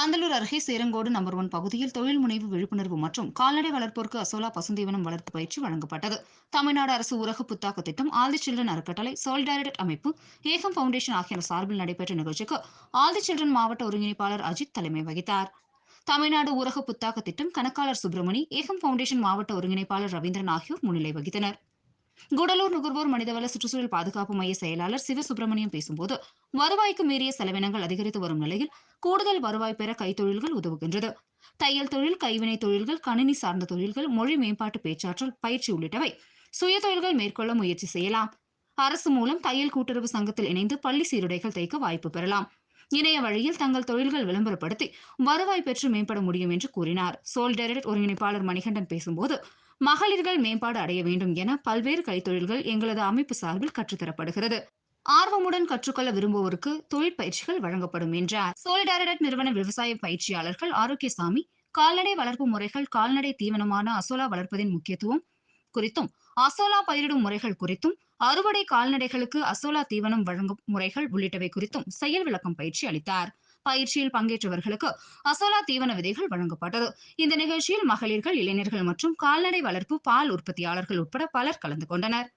பந்தலூர் அருகே Cherangode number one பகுதியில் தொழில் முனைவு விழிப்புணர்வு மற்றும் கால்நடை வளர்ப்போருக்கு அசோலா பசுந்தீவனம் வளர்ப்பு பயிற்சி வழங்கப்பட்டது. தமிழ்நாடு அரசு உலக புத்தாக்க திட்டம் ஆல் தி சில்ட்ரன் அறக்கட்டளை சோல்டாரிட் அமைப்பு ஏகம் ஃபவுண்டேஷன் ஆகியோர் சார்பில் நடைபெற்ற நிகழ்ச்சிக்கு ஆல் தி சில்ட்ரன் மாவட்ட ஒருங்கிணைப்பாளர் அஜித் தலைமை வகித்தார். தமிழ்நாடு ஊரக புத்தாக்க திட்டம் கணக்காளர் சுப்பிரமணி ஏகம் ஃபவுண்டேஷன் மாவட்ட ஒருங்கிணைப்பாளர் ரவீந்திரன் ஆகியோர் முன்னிலை வகித்தனர். குடலூர் நுகர்வோர் மனிதவள சுற்றுச்சூழல் பாதுகாப்பு மைய செயலாளர் சிவசுப்பிரமணியம் பேசும்போது வருவாய்க்கு மீறிய செலவினங்கள் அதிகரித்து வரும் நிலையில் கூடுதல் வருவாய் பெற கைத்தொழில்கள் உதவுகின்றது. தையல் தொழில் கைவினை தொழில்கள் கணினி சார்ந்த தொழில்கள் மொழி மேம்பாட்டு பேச்சாற்றல் பயிற்சி உள்ளிட்டவை சுய தொழில்கள் மேற்கொள்ள முயற்சி செய்யலாம். அரசு மூலம் தையல் கூட்டுறவு சங்கத்தில் இணைந்து பள்ளி சீருடைகள் தைக்க வாய்ப்பு பெறலாம். இணைய வழியில் தங்கள் தொழில்கள் விளம்பரப்படுத்தி வருவாய் பெற்று மேம்பட முடியும் என்று கூறினார். சோல் டைரக்ட் ஒருங்கிணைப்பாளர் மணிகண்டன் பேசும்போது மகளிர்கள் மேம்பாடு அடைய வேண்டும் என பல்வேறு கைத்தொழில்கள் எங்களது அமைப்பு சார்பில் கற்றுத்தரப்படுகிறது. ஆர்வமுடன் கற்றுக்கொள்ள விரும்புவோருக்கு தொழிற்பயிற்சிகள் வழங்கப்படும் என்றார். சோலிடாரிடட் நிறுவன விவசாய பயிற்சியாளர்கள் ஆரோக்கியசாமி கால்நடை வளர்ப்பு முறைகள் கால்நடை தீவனமான அசோலா வளர்ப்பதின் முக்கியத்துவம் குறித்தும் அசோலா பயிரிடும் முறைகள் குறித்தும் அறுவடை கால்நடைகளுக்கு அசோலா தீவனம் வழங்கும் முறைகள் உள்ளிட்டவை குறித்தும் செயல் விளக்கம் பயிற்சி அளித்தார். பயிற்சியில் பங்கேற்றவர்களுக்கு அசோலா தீவன விதைகள் வழங்கப்பட்டது. இந்த நிகழ்ச்சியில் மகளிர்கள் இளைஞர்கள் மற்றும் கால்நடை வளர்ப்பு பால் உற்பத்தியாளர்கள் உட்பட பலர் கலந்து கொண்டனர்.